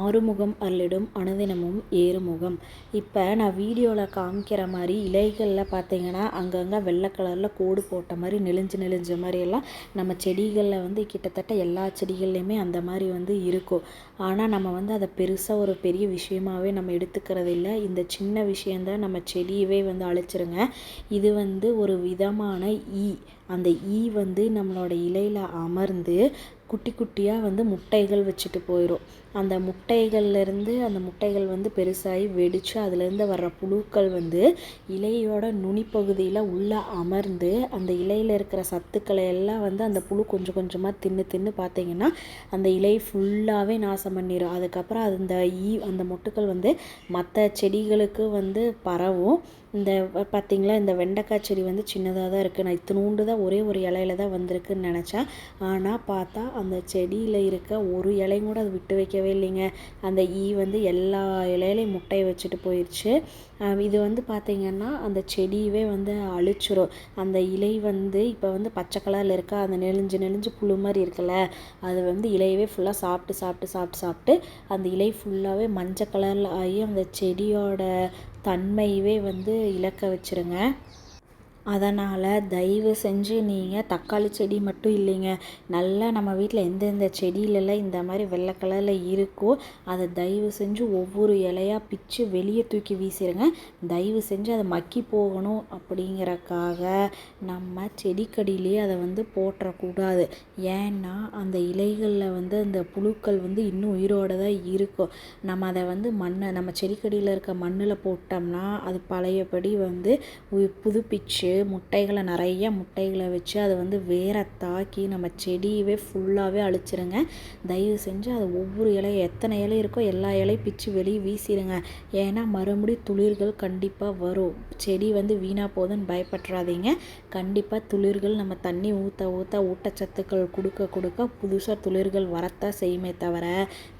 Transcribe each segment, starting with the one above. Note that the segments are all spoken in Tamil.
ஆறுமுகம் அல்லிடும் அனுதினமும் ஏறுமுகம். இப்போ நான் வீடியோவில் காமிக்கிற மாதிரி இலைகளில் பார்த்தீங்கன்னா அங்கங்கே வெள்ளை கலரில் கோடு போட்ட மாதிரி நெளிஞ்சு நெளிஞ்ச மாதிரியெல்லாம் நம்ம செடிகளில் வந்து கிட்டத்தட்ட எல்லா செடிகள்லையுமே அந்த மாதிரி வந்து இருக்கும். ஆனால் நம்ம வந்து அதை பெருசாக ஒரு பெரிய விஷயமாவே நம்ம எடுத்துக்கிறது இல்லை இந்த சின்ன விஷயந்தான் நம்ம செடியவே வந்து அழிச்சிருங்க. இது வந்து ஒரு விதமான ஈ. அந்த ஈ வந்து நம்மளோட இலையில் அமர்ந்து குட்டி குட்டியாக வந்து முட்டைகள் வச்சுட்டு போயிடும் அந்த முட்டைகள்லேருந்து அந்த முட்டைகள் வந்து பெருசாகி வெடித்து அதுலேருந்து வர்ற புழுக்கள் வந்து இலையோட நுனிப்பகுதியில் உள்ளே அமர்ந்து அந்த இலையில் இருக்கிற சத்துக்களை எல்லாம் வந்து அந்த புழு கொஞ்சம் கொஞ்சமாக தின்று தின்று பார்த்தீங்கன்னா அந்த இலை ஃபுல்லாகவே நாசம் பண்ணிடும் அதுக்கப்புறம் அது அந்த ஈ அந்த மொட்டுக்கள் வந்து மற்ற செடிகளுக்கு வந்து பரவும். இந்த பார்த்திங்களா இந்த வெண்டைக்காய் செடி வந்து சின்னதாக தான் இருக்குது நான் இத்தினூண்டு தான் ஒரே ஒரு இலையில தான் வந்திருக்குன்னு நினச்சேன் ஆனால் பார்த்தா அந்த செடியில் இருக்க ஒரு இலையும் கூட அது விட்டு வைக்கவே இல்லைங்க. அந்த ஈ வந்து எல்லா இலையிலையும் முட்டையை வச்சுட்டு போயிடுச்சு இது வந்து பார்த்திங்கன்னா அந்த செடியவே வந்து அழிச்சிரும். அந்த இலை வந்து இப்போ வந்து பச்சை கலரில் இருக்கா அந்த நெளிஞ்சு நெளிஞ்சு புழு மாதிரி இருக்குல்ல அது வந்து இலையவே ஃபுல்லாக சாப்பிட்டு சாப்பிட்டு சாப்பிட்டு சாப்பிட்டு அந்த இலை ஃபுல்லாகவே மஞ்சள் கலரில் ஆகி அந்த செடியோட தன்மையவே வந்து இழக்க வச்சிருங்க. அதனால் தயவு செஞ்சு நீங்கள் தக்காளி செடி மட்டும் இல்லைங்க. நல்லா நம்ம வீட்டில் எந்தெந்த செடியிலலாம் இந்த மாதிரி வெள்ளை கலரில் இருக்கோ அதை தயவு செஞ்சு ஒவ்வொரு இலையாக பிச்சு வெளியே தூக்கி வீசிடுங்க தயவு செஞ்சு அதை மக்கி போகணும் அப்படிங்கிறக்காக நம்ம செடிக்கடியிலேயே அதை வந்து போட்டுறக்கூடாது ஏன்னா அந்த இலைகளில் வந்து அந்த புழுக்கள் வந்து இன்னும் உயிரோடு தான் இருக்கும். நம்ம அதை வந்து மண்ணை நம்ம செடிக்கடியில் இருக்க மண்ணில் போட்டோம்னா அது பழையபடி வந்து புதுப்பிச்சு முட்டைகளை நிறைய முட்டைகளை வச்சு அதை வந்து வேற தாக்கி நம்ம செடியவே ஃபுல்லாகவே அழிச்சிருங்க. தயவு செஞ்சு அது ஒவ்வொரு இலை எத்தனை இலை இருக்கோ எல்லா இலையும் பிச்சு வெளியே வீசிடுங்க ஏன்னா மறுபடியும் துளிர்கள் கண்டிப்பாக வரும். செடி வந்து வீணாக போகுதுன்னு பயப்பட்றாதீங்க கண்டிப்பாக துளிர்கள் நம்ம தண்ணி ஊற்ற ஊற்ற ஊட்டச்சத்துக்கள் கொடுக்க கொடுக்க புதுசாக துளிர்கள் வரத்தான் செய்யுமே தவிர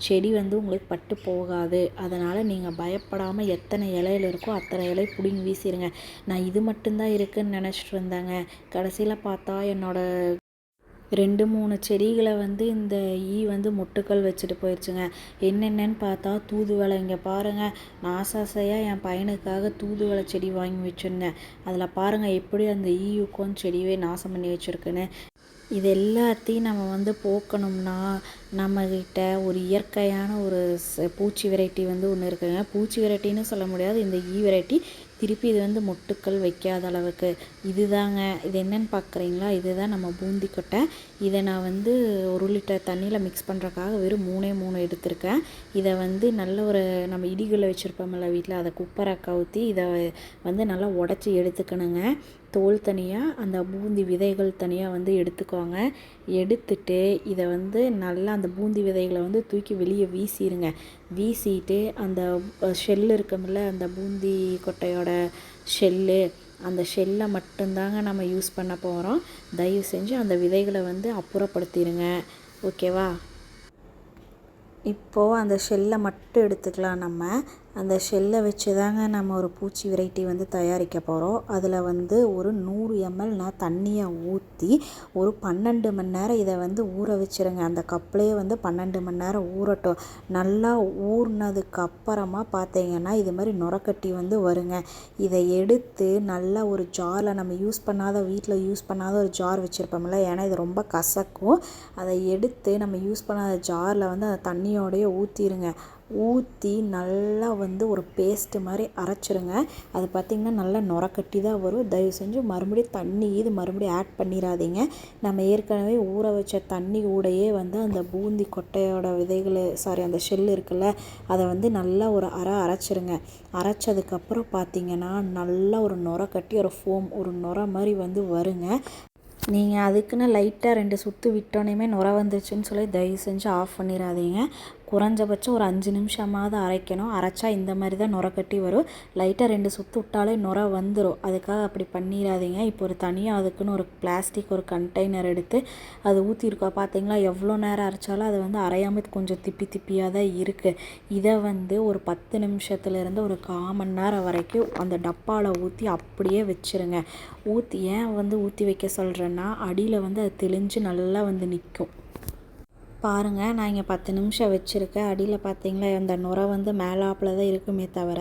செடி வந்து உங்களுக்கு பட்டு போகாது. அதனால் நீங்கள் பயப்படாமல் எத்தனை இலையில் இருக்கோ அத்தனை இலை பிடிங்கி வீசிடுங்க நான் இது மட்டும்தான் இருக்குது இருக்குன்னு நினச்சிட்டு இருந்தேங்க. கடைசியில் பார்த்தா என்னோடய ரெண்டு மூணு செடிகளை வந்து இந்த ஈ வந்து மொட்டுக்கள் வச்சுட்டு போயிடுச்சுங்க என்னென்னு பார்த்தா தூதுவளை. இங்கே பாருங்கள் நாசாசையாக என் பையனுக்காக தூதுவளை செடி வாங்கி வச்சுருந்தேன். அதில் பாருங்கள் எப்படி அந்த ஈ உட்காந்து செடியே நாசம் பண்ணி வச்சுருக்குன்னு. இது எல்லாத்தையும் நம்ம வந்து போக்கணும்னா நம்மக்கிட்ட ஒரு இயற்கையான ஒரு பூச்சி வெரைட்டி வந்து ஒன்று இருக்குதுங்க பூச்சி வெரைட்டின்னு சொல்ல முடியாது. இந்த ஈ வெரைட்டி திருப்பி இது வந்து மொட்டுக்கள் வைக்காத அளவுக்கு. இதுதாங்க. இது என்னென்னு பார்க்குறீங்களா இதுதான் நம்ம பூந்தி கொட்டை. இதை நான் வந்து ஒரு லிட்டர் தண்ணியில் மிக்ஸ் பண்ணுறக்காக வெறும் மூணே மூணு எடுத்திருக்கேன். இதை வந்து நல்ல ஒரு நம்ம இடிகளை வச்சுருப்போம்ல வீட்டில் அதை குப்பரை கவுத்தி இதை வந்து நல்லா உடச்சி எடுத்துக்கணுங்க. தோல் தனியாக அந்த பூந்தி விதைகள் தனியாக வந்து எடுத்துக்கோங்க. எடுத்துட்டு இதை வந்து நல்லா அந்த பூந்தி விதைகளை வந்து தூக்கி வெளியே வீசிடுங்க வீசிட்டு அந்த ஷெல் இருக்குமில்ல அந்த பூந்தி கொட்டையோட ஷெல்லு அந்த ஷெல்லை மட்டும்தாங்க நம்ம யூஸ் பண்ண போகிறோம் தயவு செஞ்சு அந்த விதைகளை வந்து அப்புறப்படுத்திடுங்க ஓகேவா இப்போது அந்த ஷெல்லை மட்டும் எடுத்துக்கலாம் நம்ம. அந்த ஷெல்லை வச்சு தாங்க நம்ம ஒரு பூச்சி வெரைட்டி வந்து தயாரிக்க போகிறோம் அதில் வந்து ஒரு நூறு எம்எல் நான் தண்ணியை ஊற்றி ஒரு பன்னெண்டு மணி நேரம் இதை வந்து ஊற வச்சுருங்க. அந்த கப்லேயே வந்து பன்னெண்டு மணி நேரம் ஊறட்டும். நல்லா ஊறினதுக்கு அப்புறமா பார்த்தீங்கன்னா இது மாதிரி நுரக்கட்டி வந்து வருங்க. இதை எடுத்து நல்லா ஒரு ஜாரில் நம்ம யூஸ் பண்ணாத வீட்டில் யூஸ் பண்ணாத ஒரு ஜார் வச்சுருப்போம்ல ஏன்னா இது ரொம்ப கசக்கும். அதை எடுத்து நம்ம யூஸ் பண்ணாத ஜாரில் வந்து அந்த தண்ணியோடையே ஊற்றிடுங்க ஊற்றி நல்லா வந்து ஒரு பேஸ்ட்டு மாதிரி அரைச்சிருங்க. அது பார்த்திங்கன்னா நல்லா நுரக்கட்டி தான் வரும். தயவு செஞ்சு மறுபடியும் தண்ணி இது மறுபடியும் ஆட் பண்ணிடாதீங்க நம்ம ஏற்கனவே ஊற வச்ச தண்ணி கூடையே வந்து அந்த பூந்தி கொட்டையோட விதைகள் சாரி அந்த ஷெல் இருக்குல்ல அதை வந்து நல்லா ஒரு அரை அரைச்சிருங்க. அரைச்சதுக்கப்புறம் பார்த்திங்கன்னா நல்லா ஒரு நுர கட்டி ஒரு ஃபோம் ஒரு நுர மாதிரி வந்து வருங்க. நீங்கள் அதுக்குன்னு லைட்டாக ரெண்டு சுற்று விட்டோன்னே நுர வந்துருச்சுன்னு சொல்லி தயவு செஞ்சு ஆஃப் பண்ணிடாதீங்க குறைஞ்சபட்சம் ஒரு அஞ்சு நிமிஷமாவது அரைக்கணும். அரைச்சா இந்த மாதிரி தான் நுர கட்டி வரும். லைட்டாக ரெண்டு சுற்று விட்டாலே நுர வந்துடும் அதுக்காக அப்படி பண்ணிடாதீங்க. இப்போ ஒரு தனியாக அதுக்குன்னு ஒரு பிளாஸ்டிக் ஒரு கண்டெய்னர் எடுத்து அது ஊற்றிருக்கோம் பார்த்தீங்களா? எவ்வளோ நேரம் அரைச்சாலும் அது வந்து அரையாமல் கொஞ்சம் திப்பி திப்பியாக தான் இருக்குது இதை வந்து ஒரு பத்து நிமிஷத்துலேருந்து ஒரு கால் நேரம் வரைக்கும் அந்த டப்பாவில் ஊற்றி அப்படியே வச்சுருங்க. ஊற்றி ஏன் வந்து ஊற்றி வைக்க சொல்கிறேன்னா அடியில் வந்து அது தெளிஞ்சு நல்லா வந்து நிற்கும் பாருங்கள் நான் இங்கே பத்து நிமிஷம் வச்சுருக்கேன். அடியில் பார்த்தீங்களா அந்த நுரை வந்து மேலாப்பில் தான் இருக்குமே தவிர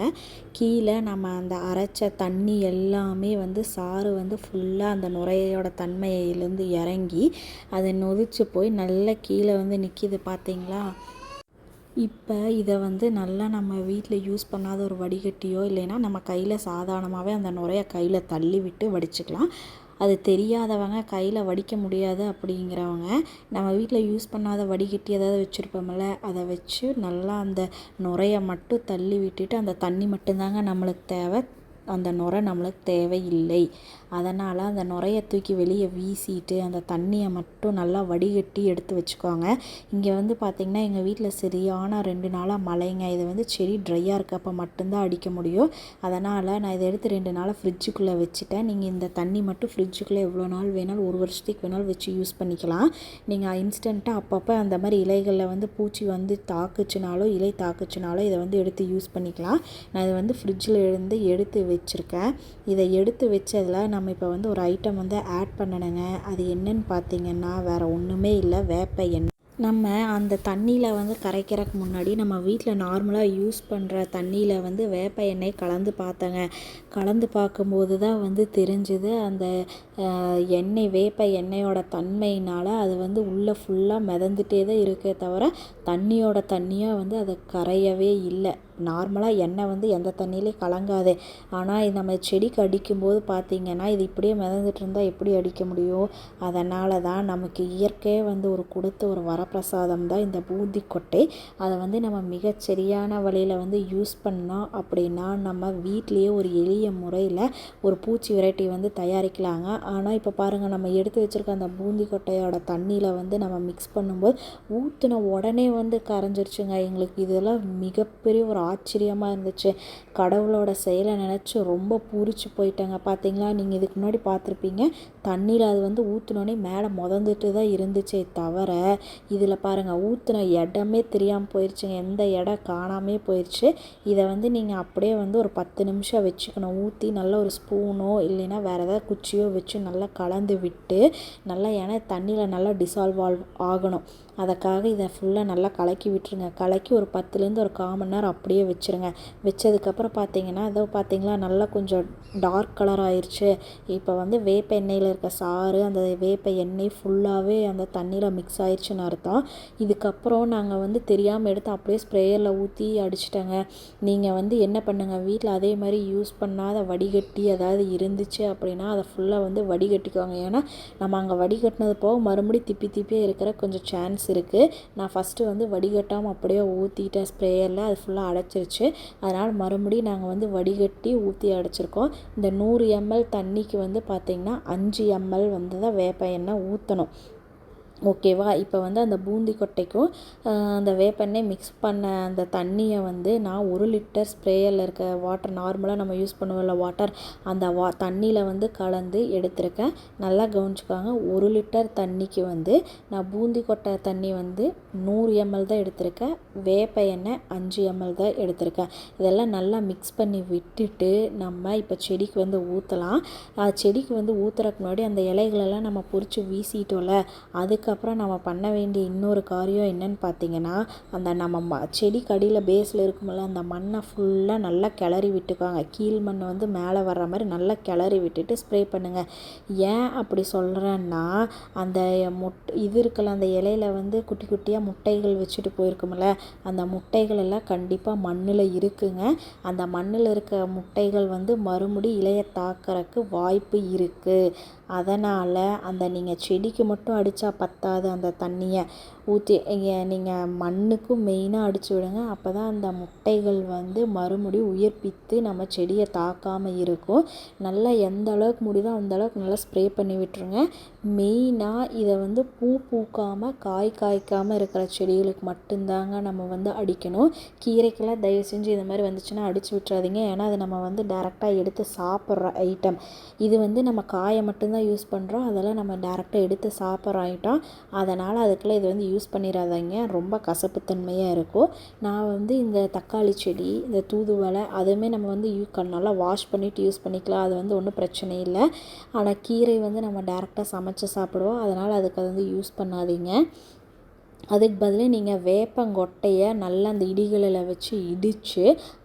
கீழே நம்ம அந்த அரைச்ச தண்ணி எல்லாமே வந்து சாறு வந்து ஃபுல்லாக அந்த நுரையோட தன்மையிலேருந்து இறங்கி அதை நொதிச்சு போய் நல்லா கீழே வந்து நிற்கிது பார்த்தீங்களா இப்போ இதை வந்து நல்லா நம்ம வீட்டில் யூஸ் பண்ணாத ஒரு வடிகட்டியோ இல்லைன்னா நம்ம கையில் சாதாரணமாகவே அந்த நுரையை கையில் தள்ளி விட்டு வடிச்சுக்கலாம். அது தெரியாதவங்க கையில் வடிக்க முடியாது அப்படிங்கிறவங்க நம்ம வீட்டில் யூஸ் பண்ணாத வடிகட்டி ஏதாவது வச்சுருப்போம்ல அதை வச்சு நல்லா அந்த நுரையை மட்டும் தள்ளி விட்டுட்டு அந்த தண்ணி மட்டும்தாங்க நம்மளுக்கு தேவை. அந்த நுரை நம்மளுக்கு தேவையில்லை. அதனால் அந்த நுரைய தூக்கி வெளியே வீசிட்டு அந்த தண்ணியை மட்டும் நல்லா வடிகட்டி எடுத்து வச்சுக்கோங்க. இங்கே வந்து பார்த்திங்கன்னா எங்கள் வீட்டில் சரியான ரெண்டு நாளாக மழைங்க. இது வந்து செடி ட்ரையாக இருக்கப்போ மட்டும்தான் அடிக்க முடியும். அதனால் நான் இதை எடுத்து ரெண்டு நாளாக ஃப்ரிட்ஜுக்குள்ளே வச்சுட்டேன். நீங்கள் இந்த தண்ணி மட்டும் ஃப்ரிட்ஜுக்குள்ளே எவ்வளோ நாள் வேணாலும் ஒரு வருஷத்துக்கு வேணாலும் வச்சு யூஸ் பண்ணிக்கலாம். நீங்கள் இன்ஸ்டண்ட்டாக அப்பப்போ அந்த மாதிரி இலைகளில் வந்து பூச்சி வந்து தாக்குச்சுனாலோ இலை தாக்குச்சுனாலோ இதை வந்து எடுத்து யூஸ் பண்ணிக்கலாம். நான் இதை வந்து ஃப்ரிட்ஜில் இருந்து எடுத்து வச்சுருக்கேன். இதை எடுத்து வச்சதில் நம்ம நம்ம இப்போ வந்து ஒரு ஐட்டம் வந்து ஆட் பண்ணணுங்க. அது என்னன்னு பார்த்தீங்கன்னா வேறு ஒன்றுமே இல்லை. வேப்ப எண்ணெய். நம்ம அந்த தண்ணியில் வந்து கரைக்கிறதுக்கு முன்னாடி நம்ம வீட்டில் நார்மலாக யூஸ் பண்ணுற தண்ணியில் வந்து வேப்ப எண்ணெய் கலந்து பார்த்தேங்க. கலந்து பார்க்கும்போது தான் வந்து தெரிஞ்சுது அந்த எண்ணெய் வேப்ப எண்ணெயோட தன்மையினால் அது வந்து உள்ளே ஃபுல்லாக மிதந்துட்டே தான் இருக்கே தவிர தண்ணியோட தண்ணியாக வந்து அதை கரையவே இல்லை. நார்மலாக எண்ணெய் வந்து எந்த தண்ணியிலையும் கலங்காது. ஆனால் இது நம்ம செடிக்கு அடிக்கும்போது பார்த்திங்கன்னா இது இப்படியே மிதந்துட்டு இருந்தால் எப்படி அடிக்க முடியும்? அதனால தான் நமக்கு இயற்கையே வந்து ஒரு கொடுத்த ஒரு வரப்பிரசாதம் தான் இந்த பூந்தி கொட்டை அதை வந்து நம்ம மிகச்சரியான வழியில் வந்து யூஸ் பண்ணோம் அப்படின்னா நம்ம வீட்லேயே ஒரு எளிய முறையில் ஒரு பூச்சி வெரைட்டி வந்து தயாரிக்கலாங்க. ஆனால் இப்போ பாருங்கள் நம்ம எடுத்து வச்சுருக்க அந்த பூந்தி கொட்டையோட தண்ணியில் வந்து நம்ம மிக்ஸ் பண்ணும்போது ஊற்றின உடனே வந்து கரைஞ்சிருச்சுங்க. எங்களுக்கு இதெல்லாம் மிகப்பெரிய ஒரு ஆச்சரியமாக இருந்துச்சு. கடவுளோட செயலை நினச்சி ரொம்ப பூரிச்சு போயிட்டேங்க. பார்த்தீங்களா நீங்கள் இதுக்கு முன்னாடி பார்த்துருப்பீங்க தண்ணியில் அது வந்து ஊற்றினோடனே மேலே முதந்துட்டு தான் இருந்துச்சே தவிர இதில் பாருங்கள் ஊற்றின இடமே தெரியாமல் போயிடுச்சுங்க எந்த இடம் காணாமே போயிடுச்சு இதை வந்து நீங்கள் அப்படியே வந்து ஒரு பத்து நிமிஷம் வச்சுக்கணும். ஊற்றி நல்லா ஒரு ஸ்பூனோ இல்லைன்னா வேறு ஏதாவது குச்சியோ வச்சு நல்லா கலந்து விட்டு நல்லா ஏன்னா தண்ணியில் நல்லா டிசால்வ் ஆகணும். அதுக்காக இதை ஃபுல்லாக நல்லா கலக்கி விட்டுருங்க. கலக்கி ஒரு பத்துலேருந்து ஒரு கால் மணி நேரம் அப்படியே வச்சுருங்க. வச்சதுக்கப்புறம் பார்த்தீங்கன்னா அதோ பார்த்தீங்களா நல்லா கொஞ்சம் டார்க் கலர் ஆயிடுச்சு இப்போ வந்து வேப்ப எண்ணெயில் இருக்க சாறு அந்த வேப்ப எண்ணெய் ஃபுல்லாகவே அந்த தண்ணியில் மிக்ஸ் ஆயிடுச்சுன்னு அர்த்தம். இதுக்கப்புறம் நாங்கள் வந்து தெரியாமல் எடுத்து அப்படியே ஸ்ப்ரேயரில் ஊற்றி அடிச்சிட்டேங்க. நீங்கள் வந்து என்ன பண்ணுங்கள் வீட்டில் அதே மாதிரி யூஸ் பண்ணாத வடிகட்டி ஏதாவது இருந்துச்சு அப்படின்னா அதை ஃபுல்லாக வந்து வடிகட்டிக்குவாங்க ஏன்னா நம்ம அங்கே வடிகட்டினது போக மறுபடியும் திப்பி திப்பியே இருக்கிற கொஞ்சம் சான்ஸ் இருக்குது நான் ஃபஸ்ட்டு வந்து வடிகட்டாமல் அப்படியே ஊற்றிட்டேன் ஸ்ப்ரேயரில் அது ஃபுல்லாக அடைச்சிருச்சு. அதனால் மறுபடியும் நாங்கள் வந்து வடிகட்டி ஊற்றி அடைச்சிருக்கோம். இந்த நூறு எம்எல் தண்ணிக்கு வந்து பார்த்திங்கன்னா அஞ்சு எம்எல் வந்து தான் வேப்ப எண்ணெய் ஊற்றணும் ஓகேவா? இப்போ வந்து அந்த பூந்தி கொட்டைக்கும் அந்த வேப்பெண்ணெய் மிக்ஸ் பண்ண அந்த தண்ணியை வந்து நான் ஒரு லிட்டர் ஸ்ப்ரேயரில் இருக்க வாட்டர் நார்மலாக நம்ம யூஸ் பண்ணுவோம்ல வாட்டர் அந்த வா தண்ணியில் வந்து கலந்து எடுத்திருக்கேன். நல்லா கவனிச்சுக்கோங்க ஒரு லிட்டர் தண்ணிக்கு வந்து நான் பூந்தி கொட்டை தண்ணி வந்து நூறு எம்எல் தான் எடுத்திருக்கேன். வேப்ப எண்ணெய் அஞ்சு எம்எல் தான் எடுத்திருக்கேன். இதெல்லாம் நல்லா மிக்ஸ் பண்ணி விட்டுட்டு நம்ம இப்போ செடிக்கு வந்து ஊற்றலாம் செடிக்கு வந்து ஊற்றுறதுக்கு முன்னாடி அந்த இலைகளெல்லாம் நம்ம பொறிச்சு வீசிட்டோம்ல அதுக்கு அதுக்கப்புறம் நம்ம பண்ண வேண்டிய இன்னொரு காரியம் என்னன்னு பார்த்தீங்கன்னா அந்த நம்ம ம செடிக்கு அடியில் பேஸில் இருக்கும்ல அந்த மண்ணை ஃபுல்லாக நல்லா கிளறி விட்டுக்கோங்க கீழ் மண் வந்து மேலே வர்ற மாதிரி நல்லா கிளறி விட்டுட்டு ஸ்ப்ரே பண்ணுங்கள் ஏன் அப்படி சொல்கிறேன்னா அந்த முட் இது இருக்குல்ல அந்த இலையில வந்து குட்டி குட்டியாக முட்டைகள் வச்சுட்டு போயிருக்குமில்ல அந்த முட்டைகள் எல்லாம் கண்டிப்பாக மண்ணில் இருக்குங்க. அந்த மண்ணில் இருக்க முட்டைகள் வந்து மறுபடி இலையை தாக்கறக்கு வாய்ப்பு இருக்குது அதனால் அந்த நீங்கள் செடிக்கு மட்டும் அடித்தா பத்தாது. அந்த தண்ணியை ஊற்றி நீங்கள் மண்ணுக்கும் மெயினாக அடித்து விடுங்க. அப்போ தான் அந்த முட்டைகள் வந்து மறுபடியும் உயிர்ப்பித்து நம்ம செடியை தாக்காமல் இருக்கும். நல்லா எந்த அளவுக்கு முடியுதோ அந்த அளவுக்கு நல்லா ஸ்ப்ரே பண்ணி விட்டுருங்க. மெயினாக இதை வந்து பூ பூக்காமல் காய் காய்க்காமல் இருக்கிற செடிகளுக்கு மட்டும்தாங்க நம்ம வந்து அடிக்கணும். கீரைக்கெல்லாம் தயவு செஞ்சு இது மாதிரி வந்துச்சுன்னா அடித்து விட்டுறாதீங்க. ஏன்னா அது நம்ம வந்து டேரெக்டாக எடுத்து சாப்பிட்ற ஐட்டம் இது வந்து நம்ம காயை மட்டும்தான் யூஸ் பண்ணுறோம் அதெல்லாம் நம்ம டேரெக்டாக எடுத்து சாப்பிட்ற ஐட்டம் அதனால் அதுக்குள்ளே இது வந்து யூஸ் பண்ணிடாதீங்க ரொம்ப கசப்புத்தன்மையாக இருக்கும். நான் வந்து இந்த தக்காளி செடி இந்த தூதுவளை அதுவுமே நம்ம வந்து யூ நல்லா வாஷ் பண்ணிவிட்டு யூஸ் பண்ணிக்கலாம். அது வந்து ஒன்றும் பிரச்சனை இல்லை. ஆனால் கீரை வந்து நம்ம டேரெக்டாக சமைச்சு சாப்பிடுவோம். அதனால் அதுக்கு அது வந்து யூஸ் பண்ணாதீங்க. அதுக்கு பதில் நீங்கள் வேப்பங்கொட்டையை நல்லா அந்த இடிகளில் வச்சு இடித்து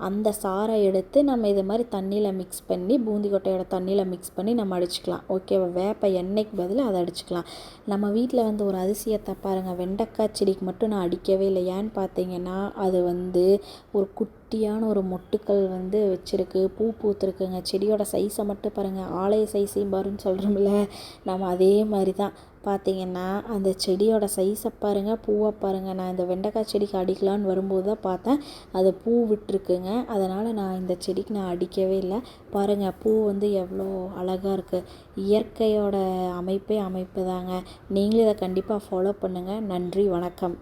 அந்த சாறை எடுத்து நம்ம இது மாதிரி தண்ணியில் மிக்ஸ் பண்ணி பூந்தி கொட்டையோட தண்ணியில் மிக்ஸ் பண்ணி நம்ம அடிச்சுக்கலாம். ஓகேவா வேப்ப எண்ணெய்க்கு பதில் அதை அடிச்சுக்கலாம். நம்ம வீட்டில் வந்து ஒரு அதிசயத்தை பாருங்கள் வெண்டைக்காய் செடிக்கு மட்டும் நான் அடிக்கவே இல்லை. ஏன்னு பார்த்தீங்கன்னா அது வந்து ஒரு குட்டியான ஒரு மொட்டுக்கள் வந்து வச்சுருக்கு. பூ பூத்துருக்குங்க. செடியோட சைஸை மட்டும் பாருங்கள் ஆலய சைஸையும் பாருன்னு சொல்கிறோம்ல நம்ம அதே மாதிரி தான். பார்த்தீங்கன்னா அந்த செடியோட சைஸை பாருங்கள் பூவை பாருங்கள் நான் இந்த வெண்டைக்காய் செடிக்கு அடிக்கலான்னு வரும்போது தான் பார்த்தேன். அது பூ விட்டுருக்குங்க. அதனால் நான் இந்த செடிக்கு நான் அடிக்கவே இல்லை. பாருங்கள் பூ வந்து எவ்வளோ அழகாக இருக்குது இயற்கையோட அமைப்பே அமைப்பு தாங்க. நீங்களும் இதை கண்டிப்பாக ஃபாலோ பண்ணுங்கள் நன்றி வணக்கம்.